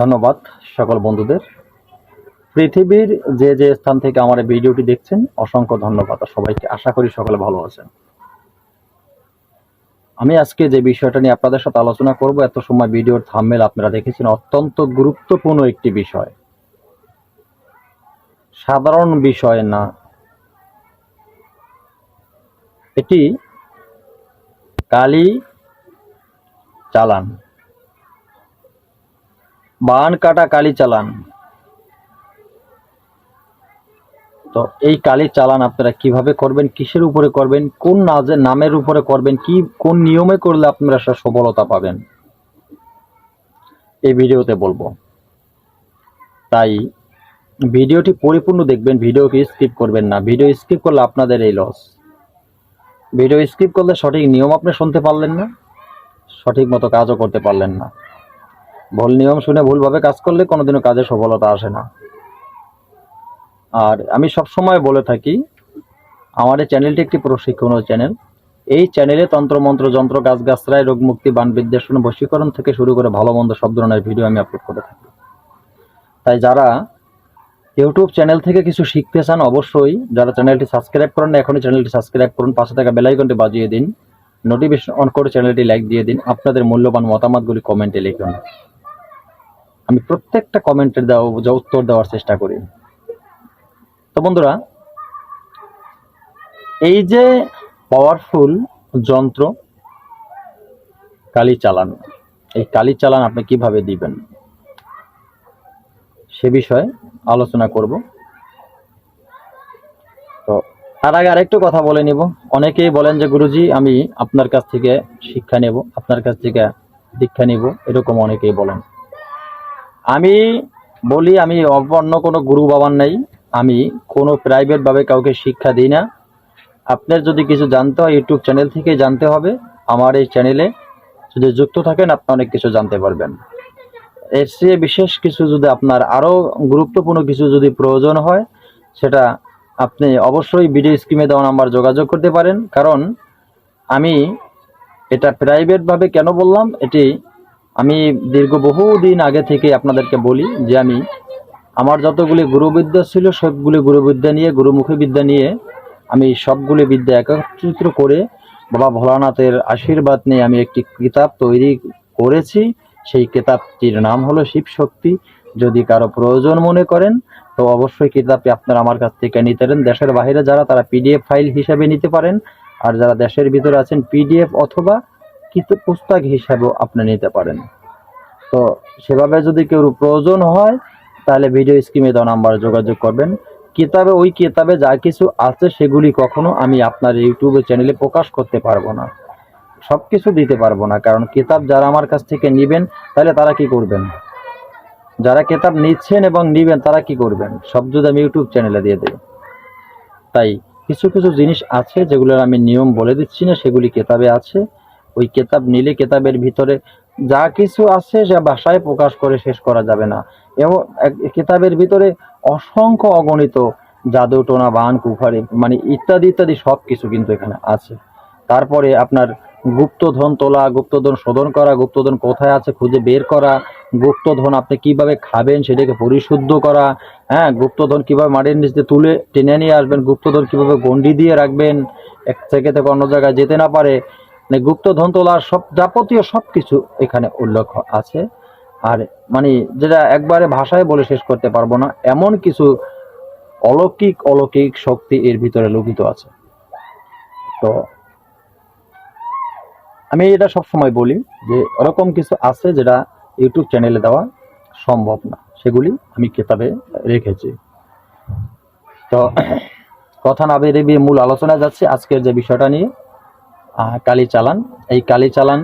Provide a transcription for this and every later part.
ধন্যবাদ সকল বন্ধুদের। পৃথিবীর যে যে স্থান থেকে আমার ভিডিওটি দেখছেন, অসংখ্য ধন্যবাদ সবাইকে আশা করি সকলে ভালো আছেন। আমি আজকে যে বিষয়টা নিয়ে আপনাদের সাথে আলোচনা করব, এত সময় ভিডিওর থাম্বেল আপনারা দেখেছেন, অত্যন্ত গুরুত্বপূর্ণ একটি বিষয়। সাধারণ বিষয় না। এটি কালি চালান। বান কাটা কালি চালান। তো এই কালি চালান আপনারা কীভাবে করবেন, কিসের উপরে করবেন, কোন নাজের নামের উপরে করবেন, কি কোন নিয়মে করলে আপনারা সে সফলতা পাবেন? এই ভিডিওতে বলব। তাই ভিডিওটি পরিপূর্ণ দেখবেন, ভিডিওকে স্কিপ করবেন না। ভিডিও স্কিপ করলে আপনাদের এই লস। ভিডিও স্কিপ করলে সঠিক নিয়ম আপনি শুনতে পারলেন না, সঠিক মতো কাজও করতে পারলেন না। ভুল নিয়ম শুনে ভুলভাবে কাজ করলে কোনোদিনও কাজে সফলতা আসে না। আর আমি সব সময় বলে থাকি, আমার এই চ্যানেলটি একটি প্রশিক্ষণ চ্যানেল। এই চ্যানেলে তন্ত্রমন্ত্র যন্ত্র গাছগাছরায় রোগ মুক্তি, বান বিদ্বেষণ, বশীকরণ থেকে শুরু করে ভালো, মন্দ সব ধরনের ভিডিও আমি আপলোড করে থাকি। তাই যারা ইউটিউব চ্যানেল থেকে কিছু শিখতে চান, অবশ্যই যারা চ্যানেলটি সাবস্ক্রাইব করেন না, এখনই চ্যানেলটি সাবস্ক্রাইব করুন, পাশে থাকা বেলাইকনটি বাজিয়ে দিন। নোটিফিকেশন অন করে চ্যানেলটি লাইক দিয়ে দিন। আপনাদের মূল্যবান মতামতগুলি কমেন্টে লিখুন। আমি প্রত্যেকটা কমেন্টের দেওয়া উত্তর দেওয়ার চেষ্টা করি। তো বন্ধুরা, এই যে পাওয়ারফুল যন্ত্র কালি চালান, এই কালি চালান আপনি কীভাবে দিবেন? সে বিষয়ে আলোচনা করব। তো তার আগে আরেকটু কথা বলে নিব। অনেকেই বলেন যে, গুরুজি, আমি আপনার কাছ থেকে শিক্ষা নেব, আপনার কাছ থেকে দীক্ষা নিব, এরকম অনেকেই বলেন। আমি বলি, আমি অন্য কোনো গুরু বাবার নেই। আমি কোনো প্রাইভেটভাবে কাউকে শিক্ষা দিই না। আপনার যদি কিছু জানতে হয়, ইউটিউব চ্যানেল থেকে জানতে হবে। আমার এই চ্যানেলে যদি যুক্ত থাকেন, আপনি অনেক কিছু জানতে পারবেন। এর চেয়ে বিশেষ কিছু যদি আপনার আরও গুরুত্বপূর্ণ কিছু যদি প্রয়োজন হয়, সেটা আপনি অবশ্যই ভিডিও স্ক্রিমে দেওয়া নাম্বার যোগাযোগ করতে পারেন। কারণ আমি এটা প্রাইভেটভাবে কেন বললাম? এটি আমি দীর্ঘ বহুদিন আগে থেকে আপনাদেরকে বলি যে আমি আমার যতগুলি গুরুবিদ্যা ছিল, সবগুলি গুরুবিদ্যা নিয়ে, গুরুমুখী বিদ্যা নিয়ে আমি সবগুলি বিদ্যা একত্রিত করে বাবা ভোলানাথের আশীর্বাদ নিয়ে আমি একটি কিতাব তৈরি করেছি। সেই কিতাবটির নাম হলো শিবশক্তি যদি কারও প্রয়োজন মনে করেন, তো অবশ্যই কিতাবটি আপনারা আমার কাছ থেকে নিতে পারেন। দেশের বাইরে যারা, তারা পিডিএফ ফাইল হিসেবে নিতে পারেন। আর যারা দেশের ভিতরে আছেন, পিডিএফ অথবা কিতাব পুস্তক হিসাবেও আপনি নিতে পারেন। তো সেভাবে যদি কেউ প্রয়োজন হয়, তাহলে ভিডিও স্ক্রিমে দেওয়া নাম্বার যোগাযোগ করবেন। কিতাবে, ওই কিতাবে যা কিছু আছে, সেগুলি কখনো আমি আপনার ইউটিউবে চ্যানেলে প্রকাশ করতে পারব না। সব কিছু দিতে পারব না, কারণ কিতাব যারা আমার কাছ থেকে নেবেন, তাহলে তারা কি করবেন? যারা কিতাব নিচ্ছেন এবং নিবেন, তারা কি করবেন? সব যদি আমি ইউটিউব চ্যানেলে দিয়ে দেব তাই কিছু কিছু জিনিস আছে, যেগুলোর আমি নিয়ম বলে দিচ্ছি না, সেগুলি কেতাবে আছে। ওই কেতাব, নিলে কেতাবের ভিতরে যা কিছু আছে সে ভাষায় প্রকাশ করে শেষ করা যাবে না। এবং কিতাবের ভিতরে অসংখ্য অগণিত জাদু, টোনা, বান, কুফারি মানে ইত্যাদি ইত্যাদি সব কিছু কিন্তু এখানে আছে। তারপরে আপনার গুপ্তধন তোলা, গুপ্তধন শোধন করা, গুপ্তধন কোথায় আছে খুঁজে বের করা, গুপ্তধন আপনি কীভাবে খাবেন সেটাকে পরিশুদ্ধ করা হ্যাঁ গুপ্তধন কীভাবে মাটির নিচ দিয়ে তুলে টেনে নিয়ে আসবেন, গুপ্তধন কীভাবে গন্ডি দিয়ে রাখবেন, এক থেকে থেকে অন্য জায়গায় যেতে না পারে মানে গুপ্তধন তোলার সব যাবতীয় সব কিছু এখানে উল্লেখ আছে। আর মানে যেটা একবারে ভাষায় বলে শেষ করতে পারব না, এমন কিছু অলৌকিক অলৌকিক শক্তি এর ভিতরে লুকিত আছে। তো আমি এটা সব সময় বলি যে, ওরকম কিছু আছে যেটা ইউটিউব চ্যানেলে দেওয়া সম্ভব না। সেগুলি আমি কিতাবে রেখেছি। তো কথা না বেরিয়ে মূল আলোচনায় যাচ্ছে। আজকের যে বিষয়টা নিয়ে কালি চালান এই কালি চালান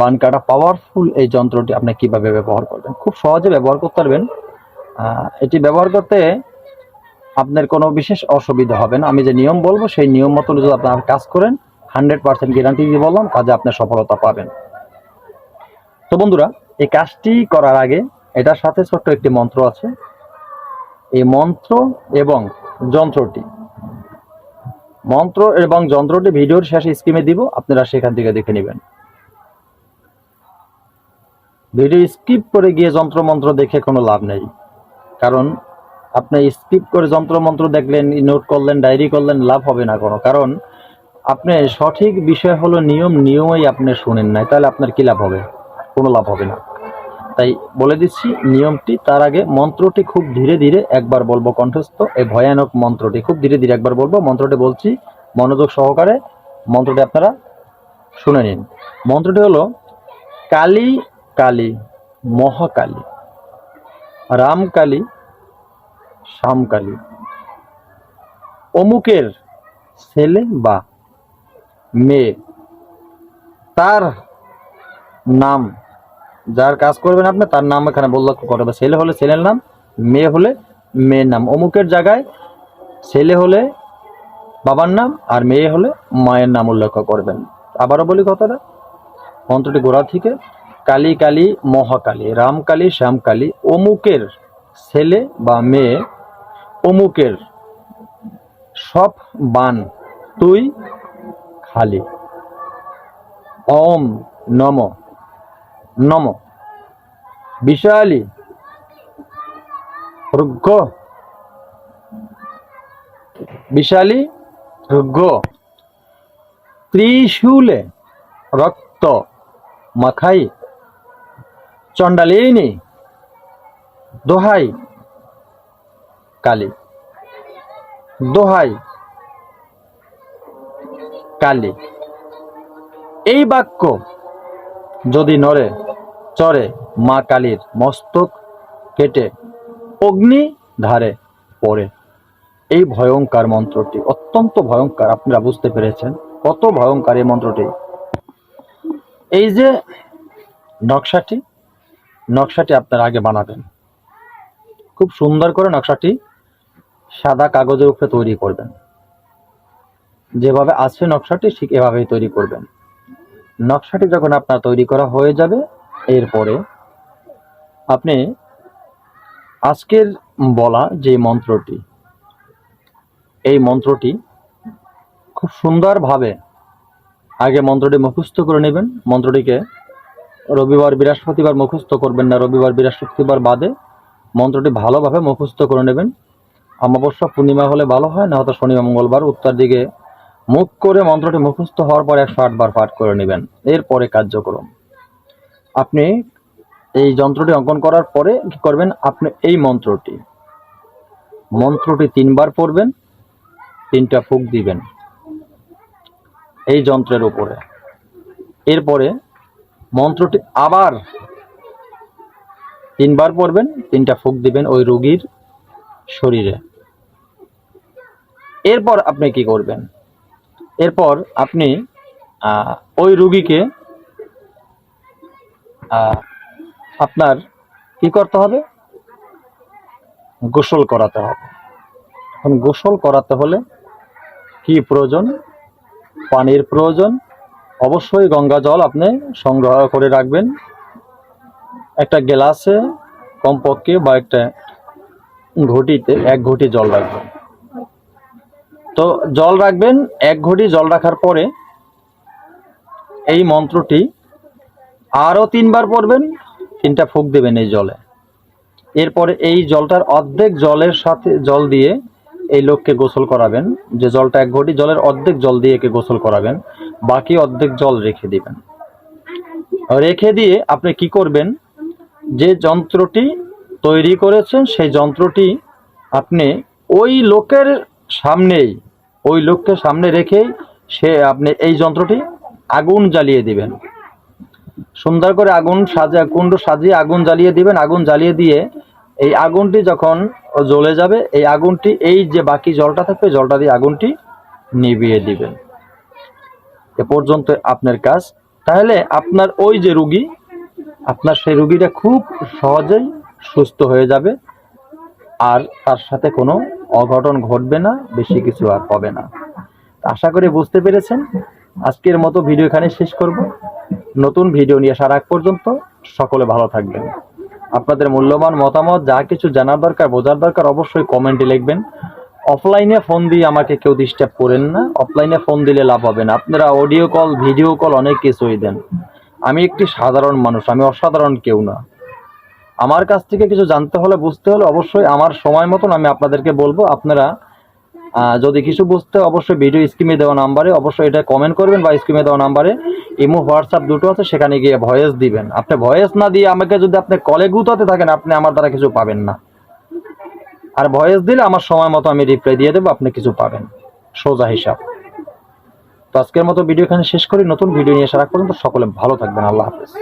বান কাটা পাওয়ারফুল এই যন্ত্রটি আপনি কীভাবে ব্যবহার করবেন? খুব সহজে ব্যবহার করতে পারবেন। এটি ব্যবহার করতে আপনার কোনো বিশেষ অসুবিধা হবে না। আমি যে নিয়ম বলব, সেই নিয়ম মতো যদি আপনার কাজ করেন হান্ড্রেড পার্সেন্ট গ্যারান্টি দিয়ে বললাম, কাজে আপনি সফলতা পাবেন। তো বন্ধুরা, এই কাজটি করার আগে এটার সাথে ছোট্ট একটি মন্ত্র আছে। এই মন্ত্র এবং যন্ত্রটি মন্ত্র এবং যন্ত্রটি ভিডিওর শেষে স্ক্রিমে দিব, আপনারা সেখান থেকে দেখে নেবেন। ভিডিও স্কিপ করে গিয়ে যন্ত্রমন্ত্র দেখে কোনো লাভ নেই। কারণ আপনি স্কিপ করে যন্ত্রমন্ত্র দেখলেন, নোট করলেন, ডায়েরি করলেন, লাভ হবে না কোনো। কারণ আপনি সঠিক বিষয় হলো নিয়ম, নিয়মই আপনি শুনেন নাই, তাহলে আপনার কি লাভ হবে? কোনো লাভ হবে না। তাই বলে দিচ্ছি, নিয়মটি তার আগে মন্ত্রটি খুব ধীরে ধীরে একবার বলব কণ্ঠস্থ। এই ভয়ানক মন্ত্রটি খুব ধীরে ধীরে একবার বলব। মন্ত্রটি বলছি, মনোযোগ সহকারে মন্ত্রটি আপনারা শুনে নিন। মন্ত্রটি হলো, কালী কালী, মহাকালী রামকালী শ্যামকালী অমুকের ছেলে বা মেয়ে, তার নাম যার কাজ করবেন আপনি, তার নাম এখানে বললে হবে ছেলে হলে ছেলের নাম, মেয়ে হলে মেয়ের নাম। অমুকের জায়গায় ছেলে হলে বাবার নাম আর মেয়ে হলে মায়ের নাম উল্লেখ করবেন। আবারও বলি কথাটা। মন্ত্রটি গোড়া থেকে, কালী কালী, মহাকালী রামকালী শ্যামকালী অমুকের ছেলে বা মেয়ে, অমুকের সব বান, তুই খালি। ওম নম। নম। বিশালী। রুগ্গ। বিশালী রুগ্গ। ত্রিশূলে রক্ত মাখাই। চণ্ডালিনী দোহাই। কালী। দোহাই। কালী। এই বাক্য যদি নড়ে চরে মা কালীর মস্তক কেটে অগ্নি ধারে পড়ে। এই ভয়ঙ্কর মন্ত্রটি অত্যন্ত ভয়ঙ্কর, আপনারা বুঝতে পেরেছেন। কত ভয়ঙ্কর এই মন্ত্রটি। এই যে নকশাটি নকশাটি আপনারা আগে বানাবেন। খুব সুন্দর করে নকশাটি সাদা কাগজের উপরে তৈরি করবেন। যেভাবে আছে নকশাটি, ঠিক এভাবেই তৈরি করবেন। নকশাটি যখন আপনার তৈরি করা হয়ে যাবে এরপরে আপনি আজকের বলা যে মন্ত্রটি, এই মন্ত্রটি খুব সুন্দরভাবে আগে মন্ত্রটি মুখস্থ করে নেবেন। মন্ত্রটিকে রবিবার, বৃহস্পতিবার মুখস্থ করবেন না। রবিবার, বৃহস্পতিবার বাদে মন্ত্রটি ভালোভাবে মুখস্থ করে নেবেন। অমাবস্যা, পূর্ণিমা হলে ভালো হয় না হয়তো শনি মঙ্গলবার। উত্তর দিকে মুখ করে মন্ত্রটি মুখস্থ হওয়ার পর একশো আটবার পাঠ করে নেবেন। এরপরে কার্যক্রম। আপনি এই যন্ত্রটি অঙ্কন করার পরে কি করবেন? আপনি এই মন্ত্রটি মন্ত্রটি তিনবার পড়বেন, তিনটা ফুক দিবেন এই যন্ত্রের উপরে। এরপরে মন্ত্রটি আবার তিনবার পড়বেন, তিনটা ফুক দিবেন ওই রোগীর শরীরে। এরপর আপনি কি করবেন? এরপর আপনি ওই রুগীকে আপনার কি করতে হবে? গোসল করাতে হবে। এখন গোসল করাতে হলে কি প্রয়োজন? পানির প্রয়োজন। অবশ্যই গঙ্গা জল আপনি সংগ্রহ করে রাখবেন। একটা গ্লাসে কমপক্ষে বা একটা ঘটিতে এক ঘটি জল রাখবেন। তো জল রাখবেন, এক ঘটি জল রাখার পরে এই মন্ত্রটি আরও তিনবার পড়বেন, তিনটা ফুক দেবেন এই জলে। এরপরে এই জলটার অর্ধেক জলের সাথে জল দিয়ে এই লোককে গোসল করাবেন। যে জলটা এক ঘটি, জলের অর্ধেক জল দিয়ে একে গোসল করাবেন, বাকি অর্ধেক জল রেখে দিবেন। রেখে দিয়ে আপনি কি করবেন, যে যন্ত্রটি তৈরি করেছেন, সেই যন্ত্রটি আপনি ওই লোকের সামনেই, ওই লোককে সামনে রেখেই সে আপনি এই যন্ত্রটি আগুন জ্বালিয়ে দিবেন। সুন্দর করে আগুন সাজা, কুণ্ড সাজিয়ে আগুন জ্বালিয়ে দিবেন। আগুন জ্বালিয়ে দিয়ে এই আগুনটি যখন জ্বলে যাবে, এই আগুনটি, এই যে বাকি জলটা থাকবে জলটা দিয়ে আগুনটি নিভিয়ে দিবেন। এ পর্যন্ত আপনার কাজ। তাহলে আপনার ওই যে রুগী, আপনার সেই রুগীটা খুব সহজেই সুস্থ হয়ে যাবে আর তার সাথে কোনো অঘটন ঘটবে না, বেশি কিছু আর হবে না। আশা করি বুঝতে পেরেছেন। আজকের মতো ভিডিও এখানে শেষ করব। নতুন ভিডিও নিয়ে আসার আগ পর্যন্ত সকলে ভালো থাকবেন। আপনাদের মূল্যবান মতামত, যা কিছু জানার দরকার, বোঝার দরকার, অবশ্যই কমেন্টে লিখবেন। অফলাইনে ফোন দিয়ে আমাকে কেউ ডিস্টার্ব করেন না। অফলাইনে ফোন দিলে লাভ হবে না। আপনারা অডিও কল ভিডিও কল অনেক কিছুই দেন। আমি একটি সাধারণ মানুষ, আমি অসাধারণ কেউ না। আমার কাছ থেকে কিছু জানতে হলে, বুঝতে হলে অবশ্যই আমার সময় মতন আমি আপনাদেরকে বলব। আপনারা যদি কিছু বুঝতে অবশ্যই ভিডিও স্ক্রিনে দেওয়া নাম্বারে অবশ্যই এটা কমেন্ট করবেন বা স্ক্রিনে দেওয়া নাম্বারে ইমো হোয়াটসঅ্যাপ দুটো আছে, সেখানে গিয়ে ভয়েস দিবেন। আপনি ভয়েস না দিয়ে আমাকে যদি আপনি কলে গুতাতে থাকেন, আপনি আমার দ্বারা কিছু পাবেন না। আর ভয়েস দিলে আমার সময় মতো আমি রিপ্লাই দিয়ে দেবো, আপনি কিছু পাবেন। সোজা হিসাব। তো আজকের মতো ভিডিও এখানে শেষ করি। নতুন ভিডিও নিয়ে আসা রাখ পর্যন্ত সকলে ভালো থাকবেন। আল্লাহ হাফেজ।